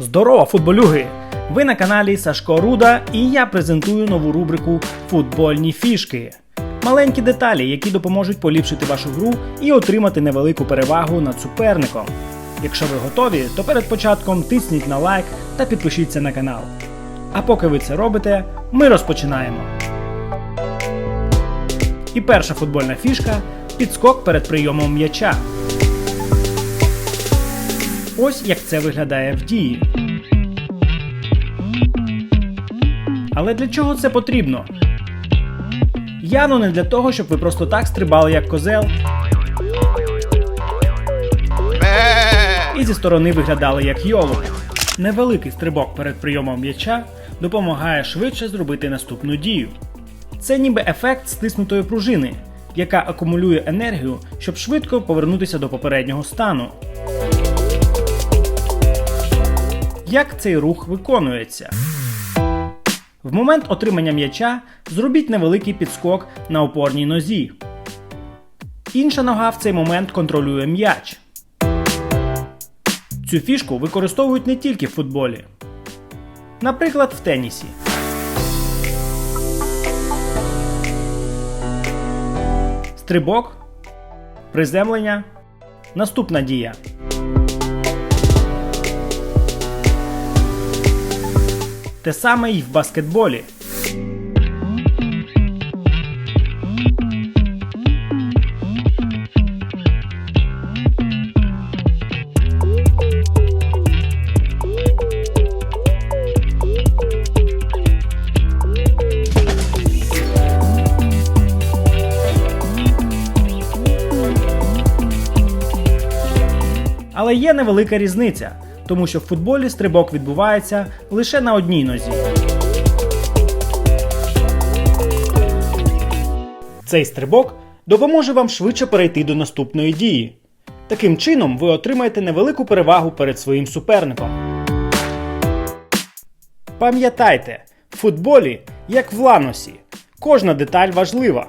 Здорово, футболюги! Ви на каналі Сашко Руда і я презентую нову рубрику Футбольні фішки. Маленькі деталі, які допоможуть поліпшити вашу гру і отримати невелику перевагу над суперником. Якщо ви готові, то перед початком тисніть на лайк та підпишіться на канал. А поки ви це робите, ми розпочинаємо. І перша футбольна фішка підскок перед прийомом м'яча. Ось як це виглядає в дії. Але для чого це потрібно? Явно не для того, щоб ви просто так стрибали як козел і зі сторони виглядали як йолоп. Невеликий стрибок перед прийомом м'яча допомагає швидше зробити наступну дію. Це ніби ефект стиснутої пружини, яка акумулює енергію, щоб швидко повернутися до попереднього стану. Як цей рух виконується? В момент отримання м'яча зробіть невеликий підскок на опорній нозі. Інша нога в цей момент контролює м'яч. Цю фішку використовують не тільки в футболі. Наприклад, в тенісі. Стрибок. Приземлення. Наступна дія. Те саме й в баскетболі. Але є невелика різниця, тому що в футболі стрибок відбувається лише на одній нозі. Цей стрибок допоможе вам швидше перейти до наступної дії. Таким чином, ви отримаєте невелику перевагу перед своїм суперником. Пам'ятайте, в футболі, як в ланосі, кожна деталь важлива.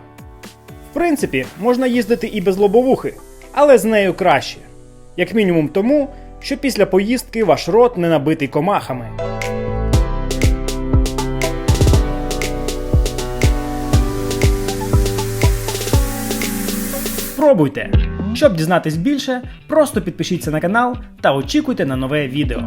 В принципі, можна їздити і без лобовухи, але з нею краще. Як мінімум тому, що після поїздки ваш рот не набитий комахами. Пробуйте! Щоб дізнатись більше, просто підпишіться на канал та очікуйте на нове відео.